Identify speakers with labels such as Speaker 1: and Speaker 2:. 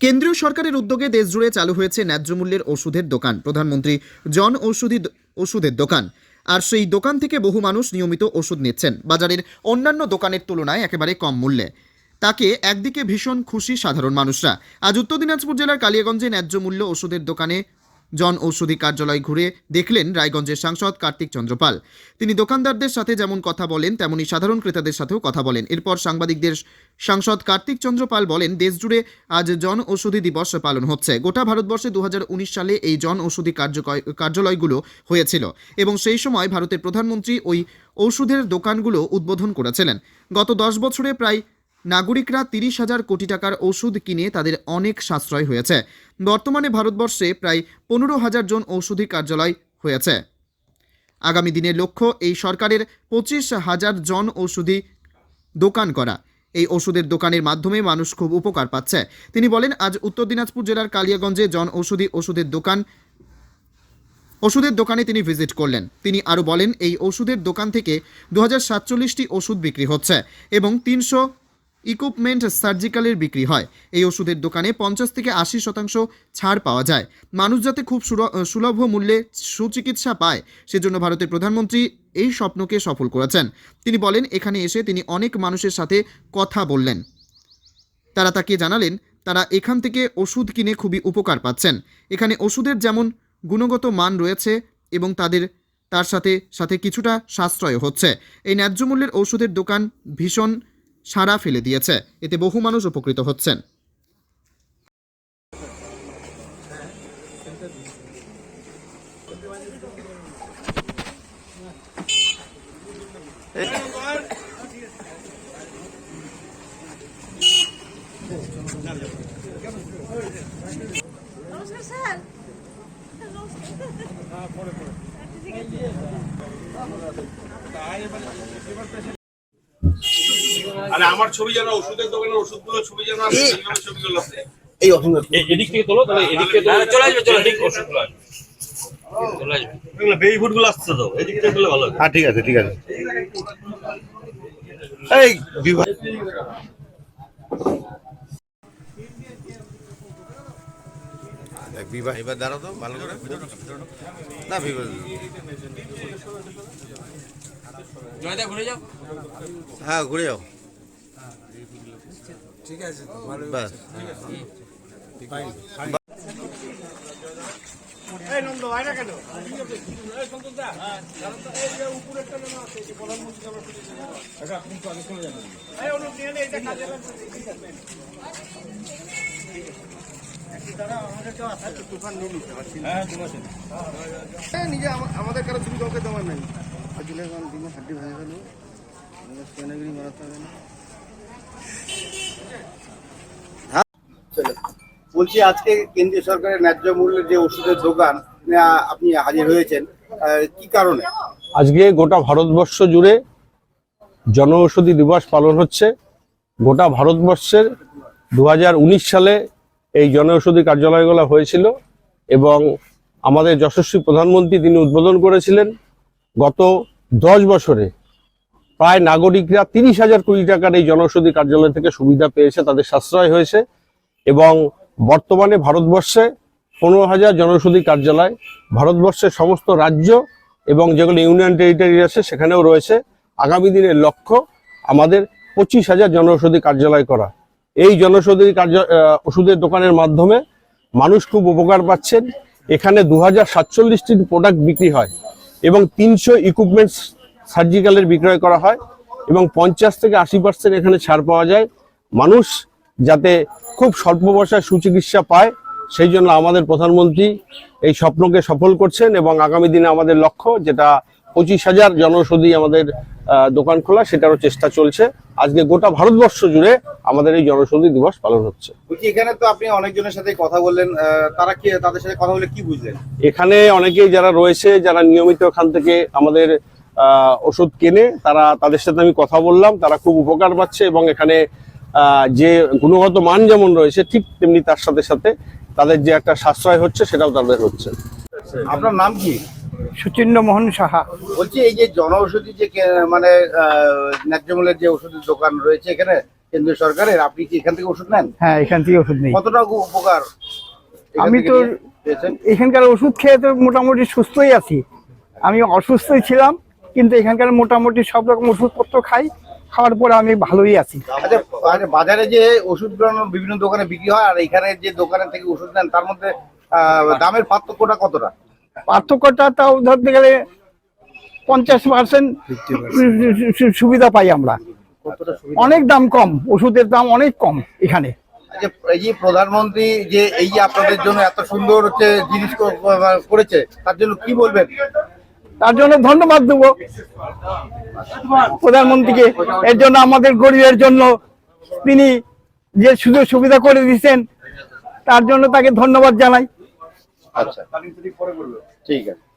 Speaker 1: কেন্দ্রীয় সরকারের উদ্যোগে দেশজুড়ে চালু হয়েছে ন্যায্য মূল্যের ওষুধের দোকান। প্রধানমন্ত্রী, জন ঔষধি ওষুধের দোকান। আর সেই দোকান থেকে বহু মানুষ নিয়মিত ওষুধ নিচ্ছেন। বাজারের অন্যান্য দোকানের তুলনায় একেবারে কম মূল্যে। তাকে একদিকে ভীষণ খুশি সাধারণ মানুষরা। আজ উত্তর দিনাজপুর জেলার কালিয়াগঞ্জে ন্যায্য মূল্য ওষুধের দোকানে জন ঔষধি কার্যালয় ঘুরে দেখলেন রায়গঞ্জের সাংসদ কার্তিক চন্দ্রপাল। তিনি দোকানদারদের সাথে যেমন কথা বলেন, তেমনি সাধারণ ক্রেতাদের সাথেও কথা বলেন। এরপর সাংবাদিকদের সাংসদ কার্তিক চন্দ্রপাল বলেন দেশজুড়ে আজ জন ঔষধি দিবস পালন হচ্ছে। গোটা ভারতবর্ষে দু হাজার উনিশ সালে এই জন ঔষধি কার্যালয়গুলো হয়েছিল এবং সেই সময় ভারতের প্রধানমন্ত্রী ওই ঔষধের দোকানগুলো উদ্বোধন করেছিলেন। গত দশ বছরে প্রায় নাগরিকরা তিরিশ হাজার কোটি টাকার ওষুধ কিনে তাদের অনেক সাশ্রয় হয়েছে। বর্তমানে ভারতবর্ষে প্রায় পনেরো হাজার জন ঔষধি কার্যালয় হয়েছে। আগামী দিনের লক্ষ্য, এই সরকারের পঁচিশ হাজার জন ঔষধি দোকান করা। এই ওষুধের দোকানের মাধ্যমে মানুষ খুব উপকার পাচ্ছে। তিনি বলেন, আজ উত্তর দিনাজপুর জেলার কালিয়াগঞ্জে জন ঔষধি ওষুধের দোকান ওষুধের দোকানে তিনি ভিজিট করলেন। তিনি আরও বলেন, এই ওষুধের দোকান থেকে দু হাজার সাতচল্লিশটি ওষুধ বিক্রি হচ্ছে এবং তিনশো ইকুইপমেন্ট সার্জিক্যালের বিক্রি হয়। এই ওষুধের দোকানে পঞ্চাশ থেকে আশি শতাংশ ছাড় পাওয়া যায়। মানুষ যাতে খুব সুলভ মূল্যে সুচিকিৎসা পায়, সেজন্য ভারতের প্রধানমন্ত্রী এই স্বপ্নকে সফল করেছেন। তিনি বলেন, এখানে এসে তিনি অনেক মানুষের সাথে কথা বললেন। তারা তাকে জানালেন, তারা এখান থেকে ওষুধ কিনে খুবই উপকার পাচ্ছেন। এখানে ওষুধের যেমন গুণগত মান রয়েছে এবং তাদের, তার সাথে সাথে কিছুটা সাশ্রয় হচ্ছে। এই ন্যায্য মূল্যের ওষুধের দোকান ভীষণ সাড়া ফেলে দিয়েছে। এতে বহু মানুষ উপকৃত হচ্ছেন।
Speaker 2: আরে আমার ছবি যেন ওষুধের দোকানের ওষুধগুলো ছবি যেন ছবিগুলো।
Speaker 3: এই অসুবিধা
Speaker 4: এদিক থেকে তোলো তাহলে এদিক থেকে তোলো চলে আসবে চলে আসবে। ওষুধগুলো চলে আসবে।
Speaker 2: বেবি আসছে তো এদিক থেকে ভালো হ্যাঁ
Speaker 3: ঠিক আছে ঠিক আছে। এই বিভাগ বিবাহ এবার দাঁড়াও তো ভালো করে। না বিবাহ
Speaker 4: জয়দা ঘুরে যাও।
Speaker 3: হ্যাঁ ঘুরে যাও। ঠিক আছে বাস
Speaker 5: নিজে আমাদের কারও ছবি কাউকে দেওয়ার নাই। দিলে দিনে হাড্ডি ভেঙে গেল। স্ক্যানাগিরি মারাতে হবে না
Speaker 6: বলছি, আজকে কেন্দ্রীয় সরকারের ন্যায্য মূল্যের যে ওষুধের দোকান আপনি হাজির হয়েছেন কি কারণে?
Speaker 7: আজকে গোটা ভারতবর্ষ জুড়ে জনঔষধি দিবস পালন হচ্ছে। গোটা ভারতবর্ষের দু হাজার উনিশ সালে এই জনঔষধি কার্যালয়গুলো হয়েছিল এবং আমাদের যশস্বী প্রধানমন্ত্রী তিনি উদ্বোধন করেছিলেন। গত দশ বছরে প্রায় নাগরিকরা তিরিশ হাজার কোটি টাকার এই জনঔষধি কার্যালয় থেকে সুবিধা পেয়েছে, তাদের সাশ্রয় হয়েছে এবং বর্তমানে ভারতবর্ষে পনেরো হাজার জনৌষধি কার্যালয়, ভারতবর্ষের সমস্ত রাজ্য এবং যেগুলো ইউনিয়ন টেরিটরি আছে সেখানেও রয়েছে। আগামী দিনের লক্ষ্য আমাদের পঁচিশ হাজার জনৌষধি কার্যালয় করা। এই জনৌষধি কার্য ওষুধের দোকানের মাধ্যমে মানুষ খুব উপকার পাচ্ছেন। এখানে দু হাজার সাতচল্লিশটি প্রোডাক্ট বিক্রি হয় এবং তিনশো ইকুইপমেন্টস সার্জিক্যালের বিক্রয় করা হয় এবং পঞ্চাশ থেকে আশি পার্সেন্ট এখানে ছাড় পাওয়া যায়। মানুষ যাতে খুব স্বল্প পয়সায় সুচিকিৎসা পায় সেই জন্য আমাদের প্রধানমন্ত্রী এই স্বপ্নকে সফল করছেন এবং আগামী দিনে আমাদের লক্ষ্য যেটা পঁচিশ হাজার জনৌষধি আমাদের দোকান খোলা সেটারও চেষ্টা চলছে। আজকে গোটা ভারতবর্ষ জুড়ে আমাদের এই জনৌষধি দিবস পালন হচ্ছে।
Speaker 6: এখানে তো আপনি অনেকজনের সাথে কথা বললেন তারা কি তাদের সাথে কথা বলে কি বুঝলেন?
Speaker 7: এখানে অনেকেই যারা রয়েছে যারা নিয়মিত এখান থেকে আমাদের ওষুধ কেনে তারা তাদের সাথে আমি কথা বললাম তারা খুব উপকার পাচ্ছে এবং এখানে যে গুণগত মান যেমন রয়েছে ঠিক তেমনি তার সাথে সাথে তাদের যে একটা সাশ্রয় হচ্ছে সেটাও তাদের হচ্ছে।
Speaker 6: আপনার নাম কি?
Speaker 5: সুচিন্ন মোহন সাহা।
Speaker 6: বলছি এই যে জনঔষধি যে কে- মানে ন্যায্য মূল্যের যে ওষুধের দোকান রয়েছে এখানে কেন্দ্রীয় সরকারের আপনি কি এখান থেকে ওষুধ নেন?
Speaker 8: হ্যাঁ এখান থেকে ওষুধ নেই।
Speaker 6: কতটা উপকার
Speaker 8: আমি তো এখানকার ওষুধ খেয়ে তো মোটামুটি সুস্থই আছি। আমি অসুস্থই ছিলাম কিন্তু এখানকার মোটামুটি সব রকম ওষুধপত্র খাই খাওয়ার পরে আমি ভালোই আছি।
Speaker 6: আচ্ছা আচ্ছা, বাজারে যে ওষুধগুলো বিভিন্ন দোকানে বিক্রি হয় আর এখানে যে দোকানে থেকে ওষুধ নেন তার মধ্যে দামের পার্থক্যটা কতটা?
Speaker 8: পার্থক্যটা তাও ধরতে গেলে পঞ্চাশ পার্সেন্ট সুবিধা পাই আমরা। অনেক দাম কম ওষুধের দাম অনেক কম এখানে।
Speaker 6: এই যে প্রধানমন্ত্রী যে এই যে আপনাদের জন্য এত সুন্দর হচ্ছে জিনিস করেছে তার জন্য কি বলবেন?
Speaker 8: তার জন্য ধন্যবাদ দেব প্রধানমন্ত্রীকে। এর জন্য আমাদের গরিবের জন্য তিনি যে সুযোগ সুবিধা করে দিচ্ছেন তার জন্য তাকে ধন্যবাদ জানাই।
Speaker 6: আচ্ছা। ঠিক আছে।